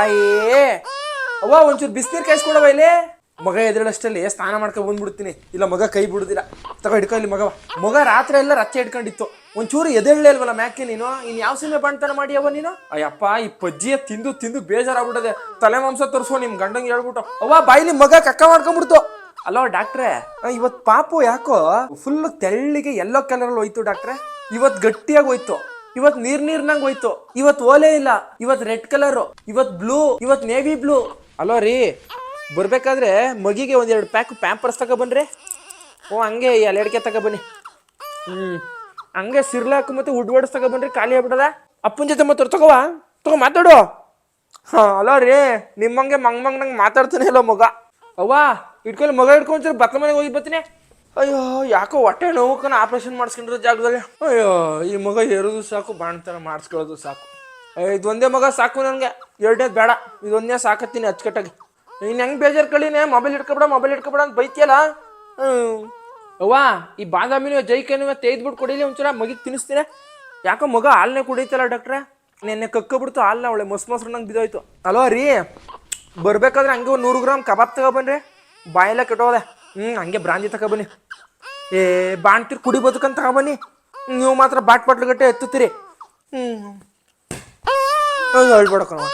ಅಯ್ಯೇ. ಅವ್ವ, ಒಂಚೂರು ಬಿಸಿನೀರು ಕಾಯಿಸ್ಕೊಡವ ಇಲ್ಲಿ. ಮಗ ಎದುರಷ್ಟಲ್ಲಿ ಸ್ನಾನ ಮಾಡ್ಕೊಂಡು ಬಂದ್ಬಿಡ್ತೀನಿ. ಇಲ್ಲ, ಮಗ ಕೈ ಬಿಡುದಿಲ್ಲ. ತಗೋ, ಹಿಡ್ಕೊ ಇಲ್ಲಿ ಮಗವ. ಮಗ ರಾತ್ರಿ ಎಲ್ಲ ರಚ್ಚೆ ಹಿಡ್ಕೊಂಡಿತ್ತು. ಒಂಚೂರು ಎದೆಳ್ಳೆ ಇಲ್ವಲ್ಲ ಮ್ಯಾಕೆ ನೀನು? ಇನ್ ಯಾವ ಸಿನಿಮೆ ಬಂಡ್ತನ ಮಾಡಿಯವ ನೀನು? ಅಯ್ಯಪ್ಪ, ಈ ಪಜ್ಜಿಯ ತಿಂದು ತಿಂದು ಬೇಜಾರಾಗ್ಬಿಟ್ಟದೆ. ತಲೆ ಮಾಂಸ ತೋರಿಸೋ ನಿಮ್ ಗಂಡಂಗೆ ಹೇಳ್ಬಿಟ್ಟು. ಅವ್ವ ಬಾಯಿಲಿ ಮಗ ಕಕ್ಕ ಮಾಡ್ಕೊಂಡ್ಬಿಡ್ತು. ಅಲ್ಲೋ ಡಾಕ್ಟ್ರೆ. ಇವತ್ ಪಾಪು ಯಾಕೋ ಫುಲ್ ತೆಳ್ಳಿಗೆ ಎಲ್ಲೋ ಕಲರ್ ಅಲ್ಲಿ ಹೋಯ್ತು ಡಾಕ್ಟ್ರೆ. ಇವತ್ ಗಟ್ಟಿಯಾಗಿ ಹೋಯ್ತು. ಇವತ್ ನೀರ್ ನೀರ್ನಂಗ್ ಹೋಯ್ತು. ಇವತ್ ಓಲೆ ಇಲ್ಲ. ಇವತ್ ರೆಡ್ ಕಲರ್. ಇವತ್ ಬ್ಲೂ, ಇವತ್ ನೇವಿ ಬ್ಲೂ. ಅಲೋ ರೀ, ಬರ್ಬೇಕಾದ್ರೆ ಮಗಿಗೆ ಒಂದೆರಡು ಪ್ಯಾಕ್ ಪ್ಯಾಂಪರ್ಸ್ ತಗೋ ಬನ್ರಿ. ಓ, ಹಂಗೆ ಈ ಅಲೆಡ್ಕೆ ತಗೋ ಬನ್ನಿ. ಹ್ಮ್. ಹಂಗೆ ಸಿರ್ಲಾಕ್ ಮತ್ತೆ ಉಡ್ವಾಡ್ಸ್ ತಗೋ ಬನ್ರಿ, ಖಾಲಿ ಆಗ್ಬಿಡದ. ಅಪ್ಪನ ಜೊತೆ ಮತ್ತೆ ತಗೋವಾ ತಗೋ, ಮಾತಾಡು. ಹಾ, ಅಲೋ ರೀ, ನಿಮ್ಮಂಗೆ ಮಂಗ್ ಮಂಗ್ ನಂಗೆ ಮಾತಾಡ್ತಾನೆ ಅಲ್ಲೋ ಮಗ. ಅವ್ವ ಇಟ್ಕೊಂಡು ಮಗ ಇಟ್ಕೊಂಡ್ರೆ ಬತ್ತ ಮನೆಗೆ ಹೋಗಿ ಬರ್ತೀನಿ. ಅಯ್ಯೋ, ಯಾಕೋ ಹೊಟ್ಟೆ ನೋವುಕನ ಆಪರೇಷನ್ ಮಾಡಿಸ್ಕೊಂಡಿರೋ ಜಾಗದಲ್ಲಿ. ಅಯ್ಯೋ, ಈ ಮಗ ಏರೋದು ಸಾಕು ಬಾಣ್ತಾರ ಮಾಡಿಸ್ಕೊಳ್ಳೋದು ಸಾಕು. ಇದು ಇದೊಂದೇ ಮಗ ಸಾಕು ನನಗೆ. ಎರಡನೇದು ಬೇಡ. ಇದೊಂದೇ ಸಾಕತ್ತೀನಿ ಅಚ್ಚುಕಟ್ಟಾಗಿ. ನೀನು ಹೆಂಗೆ ಬೇಜಾರು ಕಳಿನೇ? ಮೊಬೈಲ್ ಇಟ್ಕೊಬೇಡ ಮೊಬೈಲ್ ಇಟ್ಕೊಬೇಡ ಅಂತ ಬೈತಿಯಲ್ಲ? ಅವ್ವ, ಈ ಬಾದಾಮಿನೂ ಜೈಕೇನು ತೆಗೆದ್ಬಿಟ್ಟು ಕೊಡಿಲಿ ಒಂಚೂರ ಮಗಿಗೆ ತಿನ್ನಿಸ್ತೀನಿ. ಯಾಕೋ ಮಗ ಹಾಲನ್ನೇ ಕುಡಿತಲ್ಲ ಡಾಕ್ಟ್ರೆ. ನೆನ್ನೆ ಕಕ್ಕಬಿಡ್ತು ಹಾಲನ್ನ ಅವಳೆ ಮೊಸ್ ಮೊಸರು ನಂಗೆ ಬಿದ್ದೋಯ್ತು ಅಲೋ ರೀ, ಬರ್ಬೇಕಾದ್ರೆ ಹಂಗೆ ಒಂದು ನೂರು ಗ್ರಾಮ್ ಕಬಾಬ್ ತಗೊಬನ್ರಿ ಬಾಯೆಲ್ಲ ಕೆಟ್ಟೋದೆ. ಹ್ಞೂ ಹಂಗೆ ಬ್ರಾಂದಿ ತಗೊಬನ್ನಿ ಏ, ಬಾಣ್ತಿರ್ ಕುಡಿ ಬದುಕಂತ ತಗೊಬನ್ನಿ ನೀವು ಮಾತ್ರ ಬಾಟ್ ಬಾಟ್ಲುಗಟ್ಟೆ ಎತ್ತುತ್ತೀರಿ. ಹ್ಞೂ ಹೇಳ್ಬೇಡ ಕಣವ